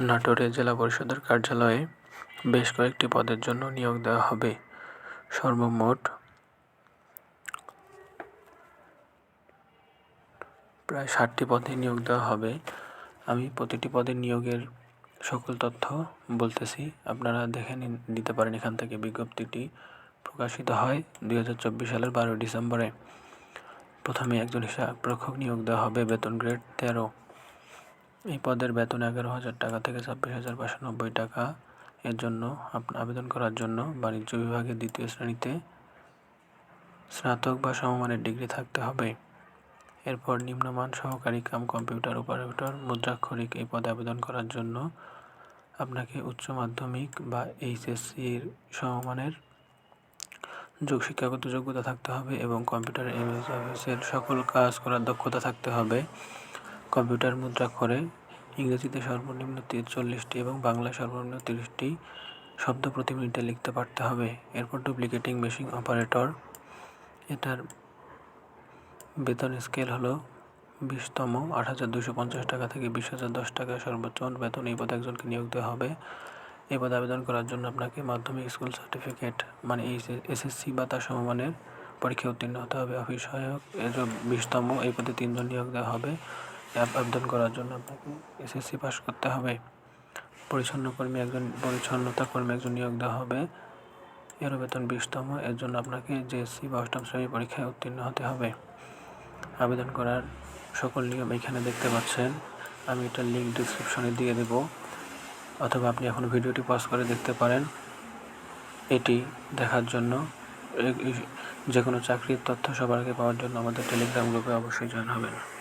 নাটোরে জেলা পরিষদের কার্যালয়ে বেশ কয়েকটি পদের জন্য নিয়োগ দেওয়া হবে। সর্বমোট প্রায় ষাটটি পদে নিয়োগ দেওয়া হবে। আমি প্রতিটি পদে নিয়োগের সকল তথ্য বলতেছি। আপনারা দেখে নিন- নিতে পারেন এখান থেকে বিজ্ঞপ্তিটি। প্রকাশিত হয় দুই হাজার চব্বিশ সালের বারোই ডিসেম্বরে। প্রথমে একজন হিসাব রক্ষক নিয়োগ দেওয়া হবে, বেতন গ্রেড তেরো। এই পদের বেতন এগারো হাজার টাকা থেকে ছাব্বিশ হাজার পাঁচশো নব্বই টাকা। এর জন্য আবেদন করার জন্য বাণিজ্য বিভাগের দ্বিতীয় শ্রেণীতে স্নাতক বা সমমানের ডিগ্রি থাকতে হবে। এরপর নিম্নমান সহকারী কাম কম্পিউটার অপারেটর, মুদ্রাক্ষরিক এই পদে আবেদন করার জন্য আপনাকে উচ্চ মাধ্যমিক বা এইচএসসির সমমানের যোগ শিক্ষাগত যোগ্যতা থাকতে হবে এবং কম্পিউটার এমএস অফিসের সকল কাজ করার দক্ষতা থাকতে হবে। কম্পিউটার মুদ্রাক্ষরে ইংরেজিতে সর্বনিম্ন চল্লিশটি এবং বাংলায় সর্বনিম্ন তিরিশটি শব্দ প্রতি মিনিটে লিখতে পারতে হবে। এরপর ডুপ্লিকেটিং মেশিন অপারেটর। এটার বেতন স্কেল হলো বিশতম। আট হাজার দুশো পঞ্চাশ টাকা থেকে বিশ হাজার দশ টাকা সর্বোচ্চ বেতন। এই পদে একজনকে নিয়োগ দেওয়া হবে। এই পদে আবেদন করার জন্য আপনাকে মাধ্যমিক স্কুল সার্টিফিকেট মানে এসএসসি বা তার সমমানের পরীক্ষায় উত্তীর্ণ হতে হবে। অফিস সহায়ক এর বিশতম। এই পদে তিনজন নিয়োগ দেওয়া হবে। আবেদন করার জন্য আপনাকে এসএসসি পাস করতে হবে। পরিচ্ছন্ন কর্মী একজন, পরিচ্ছন্নতা কর্মী একজন নিয়োগ দেওয়া হবে। এর বেতন বিশতম। এর জন্য আপনাকে জেএসসি বা অষ্টম শ্রেণি পরীক্ষায় উত্তীর্ণ হতে হবে। আবেদন করার সকল নিয়ম এখানে দেখতে পাচ্ছেন। আমি এটার লিঙ্ক ডিসক্রিপশনে দিয়ে দেব। অথবা আপনি এখন ভিডিওটি পজ করে দেখতে পারেন। এটি দেখার জন্য। যে কোনো চাকরির তথ্য সবার আগে পাওয়ার জন্য আমাদের টেলিগ্রাম গ্রুপে অবশ্যই জয়েন হবেন।